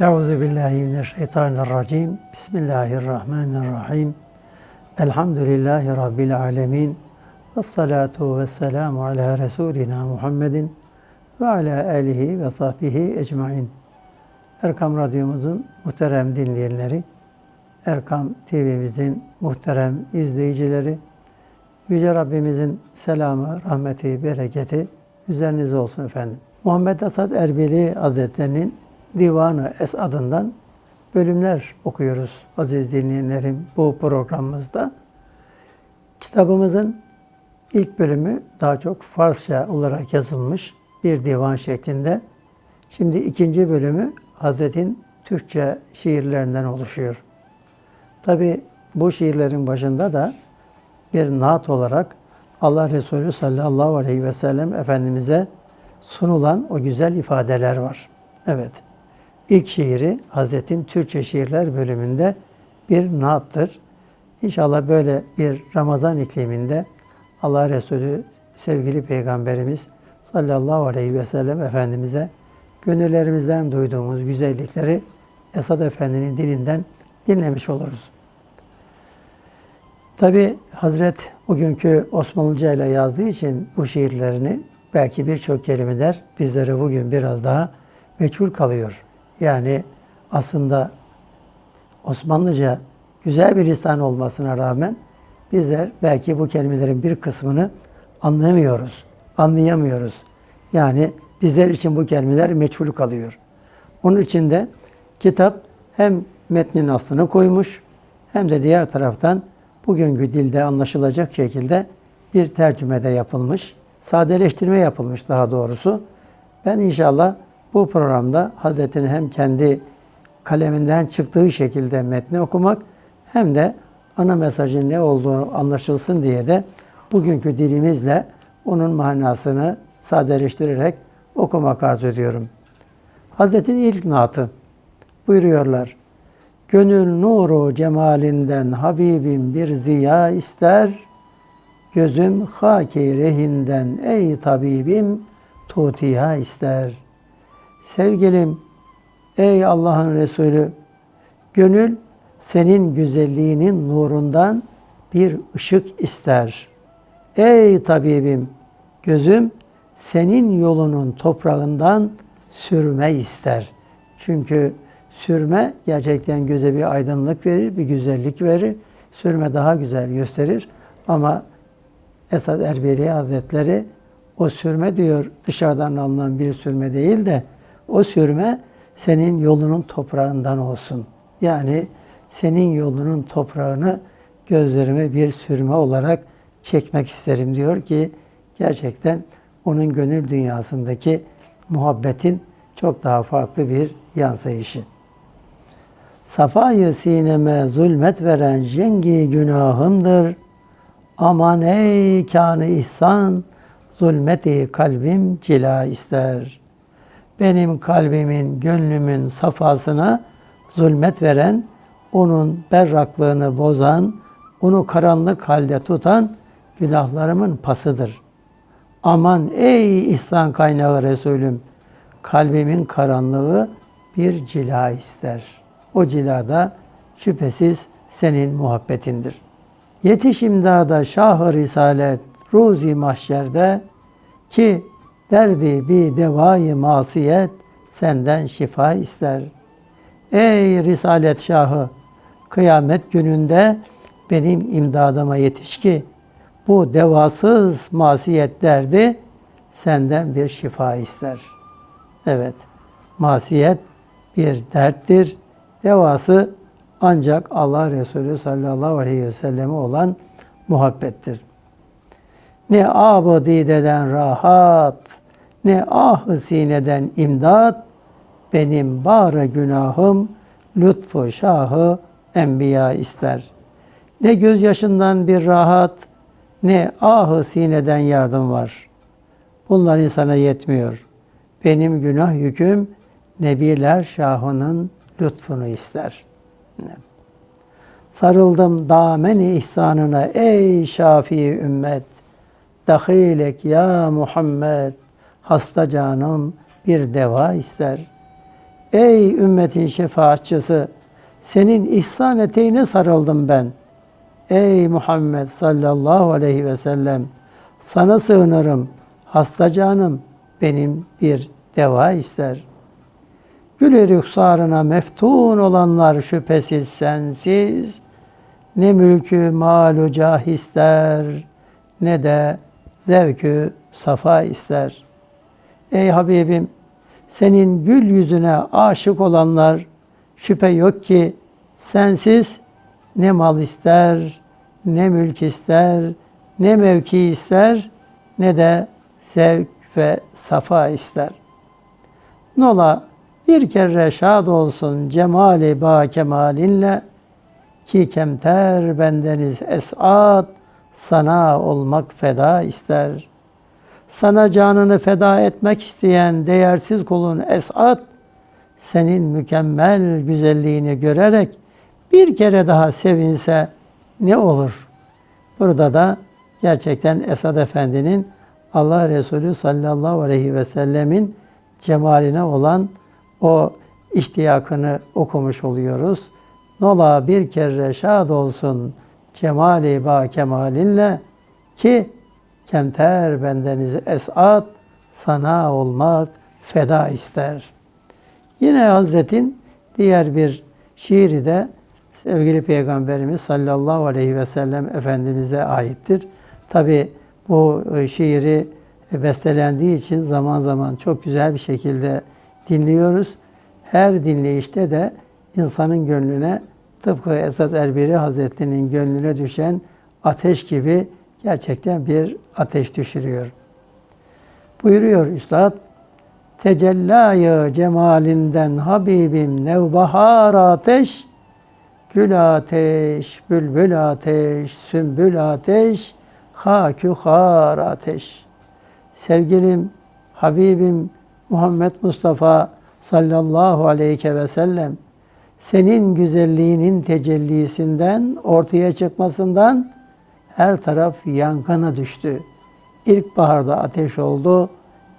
Euzu billahi mineşşeytanirracim. Bismillahirrahmanirrahim. Elhamdülillahi rabbil alamin. Ves salatu vesselamu ala resulina Muhammedin ve ala alihi ve sahbihi ecmaîn. Erkam Radyomuzun muhterem dinleyenleri, Erkam TV'mizin muhterem izleyicileri, Yüce Rabbimizin selamı, rahmeti, bereketi üzerinize olsun efendim. Muhammed Asad Erbili Hazretleri'nin Divanı Es adından bölümler okuyoruz aziz dinleyenlerim bu programımızda. Kitabımızın ilk bölümü daha çok Farsça olarak yazılmış bir divan şeklinde. Şimdi ikinci bölümü Hazret'in Türkçe şiirlerinden oluşuyor. Tabi bu şiirlerin başında da bir naat olarak Allah Resulü sallallahu aleyhi ve sellem Efendimiz'e sunulan o güzel ifadeler var. Evet. İlk şiiri Hazret'in Türkçe şiirler bölümünde bir naattır. İnşallah böyle bir Ramazan ikliminde Allah Resulü sevgili Peygamberimiz sallallahu aleyhi ve sellem Efendimiz'e gönüllerimizden duyduğumuz güzellikleri Esad Efendi'nin dilinden dinlemiş oluruz. Tabi Hazret bugünkü Osmanlıca ile yazdığı için bu şiirlerini belki birçok kelimeler bizlere bugün biraz daha meçhul kalıyor. Yani aslında Osmanlıca güzel bir lisan olmasına rağmen bizler belki bu kelimelerin bir kısmını anlamıyoruz, anlayamıyoruz. Yani bizler için bu kelimeler meçhul kalıyor. Onun için de kitap hem metnin aslını koymuş hem de diğer taraftan bugünkü dilde anlaşılacak şekilde bir tercümede yapılmış, sadeleştirme yapılmış daha doğrusu. Ben inşallah bu programda Hazretinin hem kendi kaleminden çıktığı şekilde metni okumak hem de ana mesajın ne olduğunu anlaşılsın diye de bugünkü dilimizle onun manasını sadeleştirerek okumak arzu ediyorum. Hazretin ilk naatı buyuruyorlar. Gönül nuru cemalinden Habibim bir ziya ister. Gözüm haki rehinden ey tabibim tutiya ister. Sevgilim ey Allah'ın Resulü gönül senin güzelliğinin nurundan bir ışık ister. Ey tabibim gözüm senin yolunun toprağından sürme ister. Çünkü Sürme gerçekten göze bir aydınlık verir, bir güzellik verir. Sürme daha güzel gösterir. Ama Esad Erbili Hazretleri o sürme diyor dışarıdan alınan bir sürme değil de o sürme senin yolunun toprağından olsun. Yani senin yolunun toprağını gözlerime bir sürme olarak çekmek isterim diyor ki gerçekten onun gönül dünyasındaki muhabbetin çok daha farklı bir yansıyışı. Safayı sineme zulmet veren cengi günahımdır. Aman ey kanı ihsan, zulmeti kalbim cila ister. Benim kalbimin, gönlümün safasına zulmet veren, onun berraklığını bozan, onu karanlık halde tutan günahlarımın pasıdır. Aman ey ihsan kaynağı Resulüm, kalbimin karanlığı bir cila ister.'' O cilada şüphesiz senin muhabbetindir. Yetiş imdada şah-ı risalet ruzi mahşerde ki derdi bir devayı masiyet senden şifa ister. Ey risalet şahı kıyamet gününde benim imdadıma yetiş ki bu devasız masiyet derdi senden bir şifa ister. Evet, masiyet bir derttir, Devası ancak Allah Resulü sallallahu aleyhi ve selleme olan muhabbettir. Ne ab dideden rahat, ne ah sineden imdat, benim bağrı günahım, lütfu şahı enbiya ister. Ne gözyaşından bir rahat, ne ahı sineden yardım var. Bunlar insana yetmiyor. Benim günah yüküm, Nebiler Şahı'nın lütfunu ister. Sarıldım dameni ihsanına ey şafi ümmet. Dahilek ya Muhammed. Hasta canım bir deva ister. Ey ümmetin şefaatçısı, senin ihsan eteğine sarıldım ben. Ey Muhammed sallallahu aleyhi ve sellem, sana sığınırım. Hasta canım benim bir deva ister. Gül rühsarına meftun olanlar şüphesiz sensiz. Ne mülkü malu cah ister, ne de zevkü safa ister. Ey Habibim, senin gül yüzüne aşık olanlar şüphe yok ki sensiz ne mal ister, ne mülk ister, ne mevki ister, ne de zevk ve safa ister. Nola bir kere şad olsun cemali ba kemalinle ki kemter bendeniz esat sana olmak feda ister. Sana canını feda etmek isteyen değersiz kulun esat senin mükemmel güzelliğini görerek bir kere daha sevinse ne olur? Burada da gerçekten Esad Efendi'nin Allah Resulü sallallahu aleyhi ve sellemin cemaline olan o iştiyakını okumuş oluyoruz. Nola bir kere şad olsun cemali ba kemalinle ki kemter bendeniz esat sana olmak feda ister. Yine Hazretin diğer bir şiiri de sevgili Peygamberimiz sallallahu aleyhi ve sellem Efendimiz'e aittir. Tabi bu e, şiiri bestelendiği için zaman zaman çok güzel bir şekilde dinliyoruz. Her dinleyişte de insanın gönlüne tıpkı Esad Erbili Hazretleri'nin gönlüne düşen ateş gibi gerçekten bir ateş düşürüyor. Buyuruyor Üstad, Tecellayı cemalinden Habibim nevbahar ateş, Gül ateş, bülbül ateş, sümbül ateş, hakü har ateş. Sevgilim, Habibim Muhammed Mustafa sallallahu aleyhi ve sellem senin güzelliğinin tecellisinden, ortaya çıkmasından her taraf yangına düştü. İlkbaharda ateş oldu,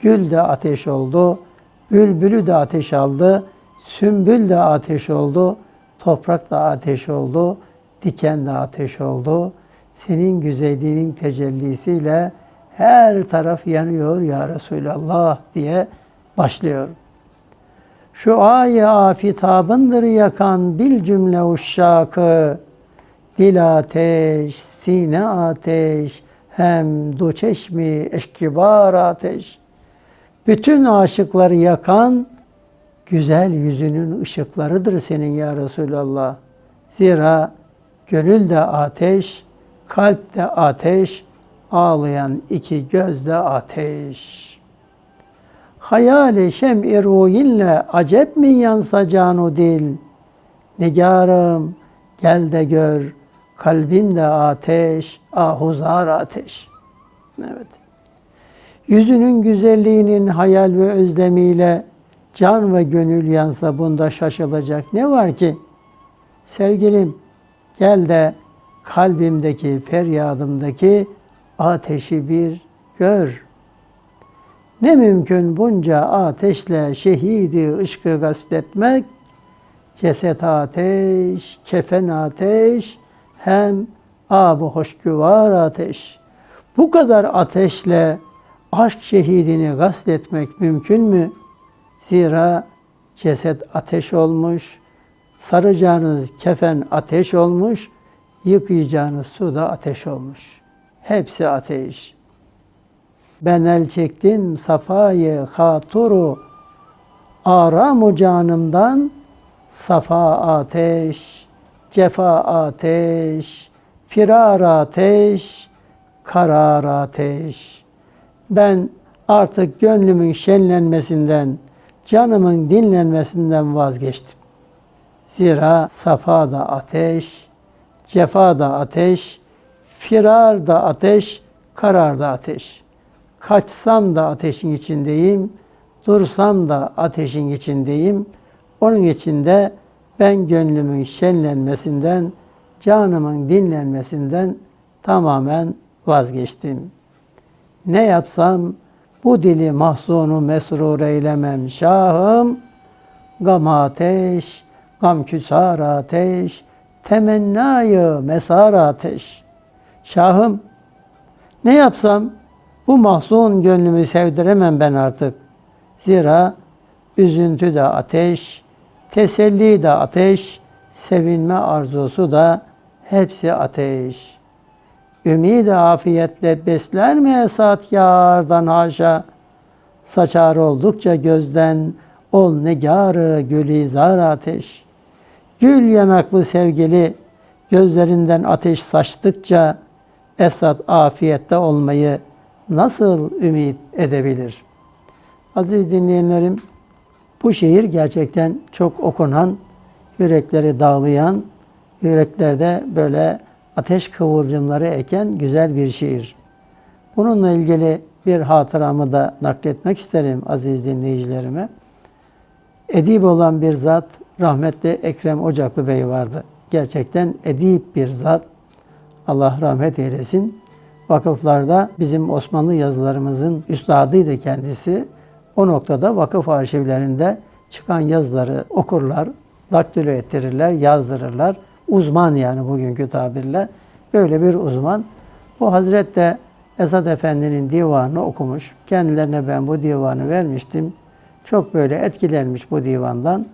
gül de ateş oldu, bülbülü de ateş aldı, sümbül de ateş oldu, toprak da ateş oldu, diken de ateş oldu. Senin güzelliğinin tecellisiyle her taraf yanıyor ya Resulallah diye başlıyor. Şu ayı afitabındır yakan bil cümle uşşakı, dil ateş, sine ateş, hem du çeşmi eşkibar ateş. Bütün aşıkları yakan güzel yüzünün ışıklarıdır senin ya Resulallah. Zira gönül de ateş, kalp de ateş, ağlayan iki göz de ateş. Hayali şem-i ruhinle acep mi yansa canu dil? Nigarım gel de gör, kalbimde ateş, ahuzar ateş. Evet. Yüzünün güzelliğinin hayal ve özlemiyle can ve gönül yansa bunda şaşılacak ne var ki? Sevgilim gel de kalbimdeki, feryadımdaki ateşi bir gör. Ne mümkün bunca ateşle şehidi ışkı gastetmek, ceset ateş, kefen ateş, hem ab hoşgüvar ateş. Bu kadar ateşle aşk şehidini gastetmek mümkün mü? Zira ceset ateş olmuş, saracağınız kefen ateş olmuş, yıkayacağınız su da ateş olmuş. Hepsi ateş. Ben el çektim safayı haturu, aramu canımdan safa ateş, cefa ateş, firar ateş, karar ateş. Ben artık gönlümün şenlenmesinden, canımın dinlenmesinden vazgeçtim. Zira safa da ateş, cefa da ateş, firar da ateş, karar da ateş. Kaçsam da ateşin içindeyim, dursam da ateşin içindeyim. Onun içinde ben gönlümün şenlenmesinden, canımın dinlenmesinden tamamen vazgeçtim. Ne yapsam bu dili mahzunu mesrur eylemem şahım, Gam ateş, gam küsar ateş, temennayı mesar ateş. Şahım, ne yapsam bu mahzun gönlümü sevdiremem ben artık. Zira üzüntü de ateş, teselli de ateş, sevinme arzusu da hepsi ateş. Ümid-i afiyetle besler mi esat yardan haşa? Saçar oldukça gözden ol negarı gülizar ateş. Gül yanaklı sevgili gözlerinden ateş saçtıkça Esat afiyette olmayı nasıl ümit edebilir? Aziz dinleyenlerim, bu şehir gerçekten çok okunan, yürekleri dağlayan, yüreklerde böyle ateş kıvılcımları eken güzel bir şiir. Bununla ilgili bir hatıramı da nakletmek isterim aziz dinleyicilerime. Edip olan bir zat rahmetli Ekrem Ocaklı Bey vardı. Gerçekten edip bir zat. Allah rahmet eylesin. Vakıflarda bizim Osmanlı yazılarımızın üstadıydı kendisi. O noktada vakıf arşivlerinde çıkan yazıları okurlar, daktilo ettirirler, yazdırırlar. Uzman yani bugünkü tabirle. Böyle bir uzman. Bu Hazret de Esad Efendi'nin divanını okumuş. Kendilerine ben bu divanı vermiştim. Çok böyle etkilenmiş bu divandan.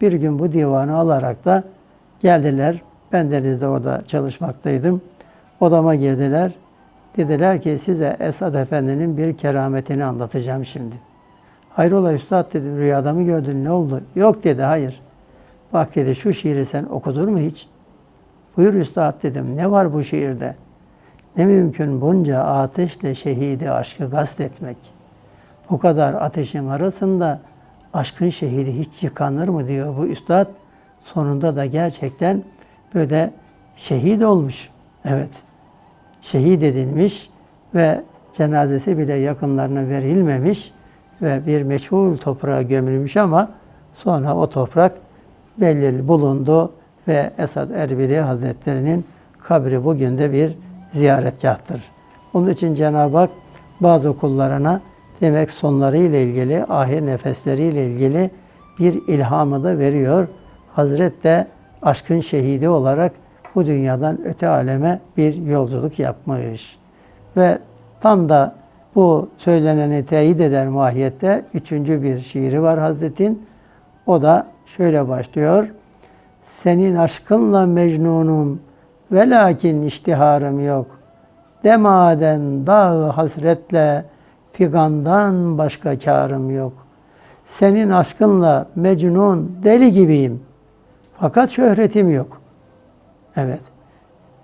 Bir gün bu divanı alarak da geldiler. Ben denizde orada çalışmaktaydım. Odama girdiler. Dediler ki size Esad Efendi'nin bir kerametini anlatacağım şimdi. Hayrola üstad dedim rüyada mı gördün ne oldu? Yok dedi hayır. Bak dedi şu şiiri sen okudun mu hiç? Buyur üstad dedim ne var bu şiirde? Ne mümkün bunca ateşle şehidi aşkı gasletmek. Bu kadar ateşin arasında aşkın şehidi hiç yıkanır mı diyor bu üstad. Sonunda da gerçekten böyle şehit olmuş. Evet. Şehit edilmiş ve cenazesi bile yakınlarına verilmemiş ve bir meçhul toprağa gömülmüş ama sonra o toprak belli bulundu ve Esad Erbili Hazretleri'nin kabri bugün de bir ziyaretgahtır. Onun için Cenab-ı Hak bazı kullarına demek sonları ile ilgili, ahir nefesleri ile ilgili bir ilhamı da veriyor. Hazret de aşkın şehidi olarak bu dünyadan öte aleme bir yolculuk yapmış. Ve tam da bu söyleneni teyit eder mahiyette üçüncü bir şiiri var Hazret'in. O da şöyle başlıyor. Senin aşkınla mecnunum ve lakin iştiharım yok. Demaden dağı hasretle figandan başka karım yok. Senin aşkınla mecnun deli gibiyim. Fakat şöhretim yok. Evet.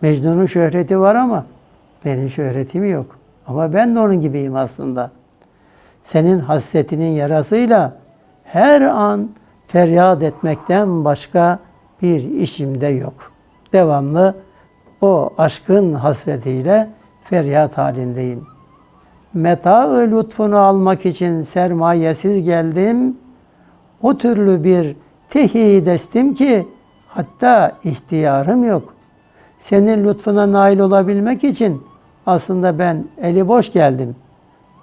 Mecnun'un şöhreti var ama benim şöhretim yok. Ama ben de onun gibiyim aslında. Senin hasretinin yarasıyla her an feryat etmekten başka bir işim de yok. Devamlı o aşkın hasretiyle feryat halindeyim. Meta-ı lütfunu almak için sermayesiz geldim. O türlü bir tehi destim ki hatta ihtiyarım yok. Senin lütfuna nail olabilmek için aslında ben eli boş geldim.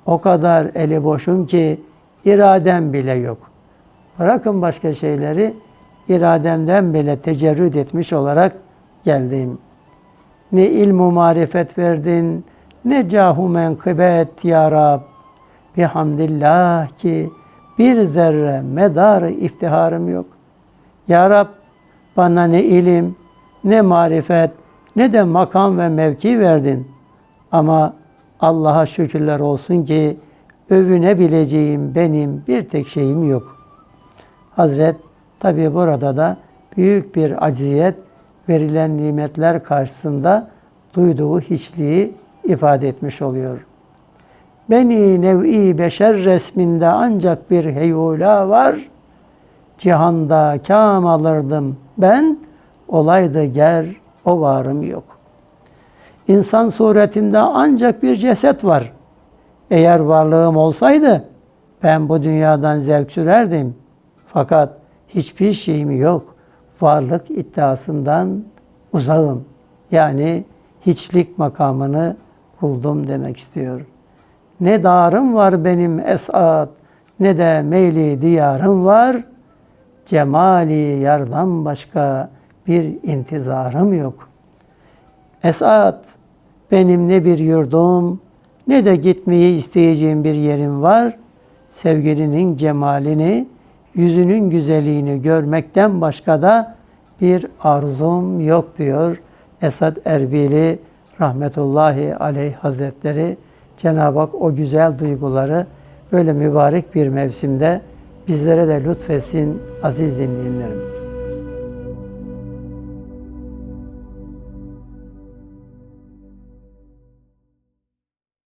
O kadar eli boşum ki iradem bile yok. Bırakın başka şeyleri, irademden bile tecerrüt etmiş olarak geldim. Ne ilmu marifet verdin, ne cahu menkıbet ya Rab. Bihamdillah ki bir zerre medarı iftiharım yok. Ya Rab bana ne ilim, ne marifet, ne de makam ve mevki verdin. Ama Allah'a şükürler olsun ki övünebileceğim benim bir tek şeyim yok. Hazret tabi burada da büyük bir aciziyet verilen nimetler karşısında duyduğu hiçliği ifade etmiş oluyor. Beni nev'i beşer resminde ancak bir heyula var. Cihanda kam alırdım ben, olaydı ger o varım yok. İnsan suretinde ancak bir ceset var. Eğer varlığım olsaydı ben bu dünyadan zevk sürerdim. Fakat hiçbir şeyim yok. Varlık iddiasından uzağım. Yani hiçlik makamını buldum demek istiyor. Ne darım var benim esat, ne de meyli diyarım var. Cemali yardan başka bir intizarım yok. Esat, benim ne bir yurdum ne de gitmeyi isteyeceğim bir yerim var. Sevgilinin cemalini, yüzünün güzelliğini görmekten başka da bir arzum yok diyor Esad Erbili rahmetullahi aleyh hazretleri. Cenab-ı Hak o güzel duyguları böyle mübarek bir mevsimde bizlere de lütfetsin aziz dinleyenlerim.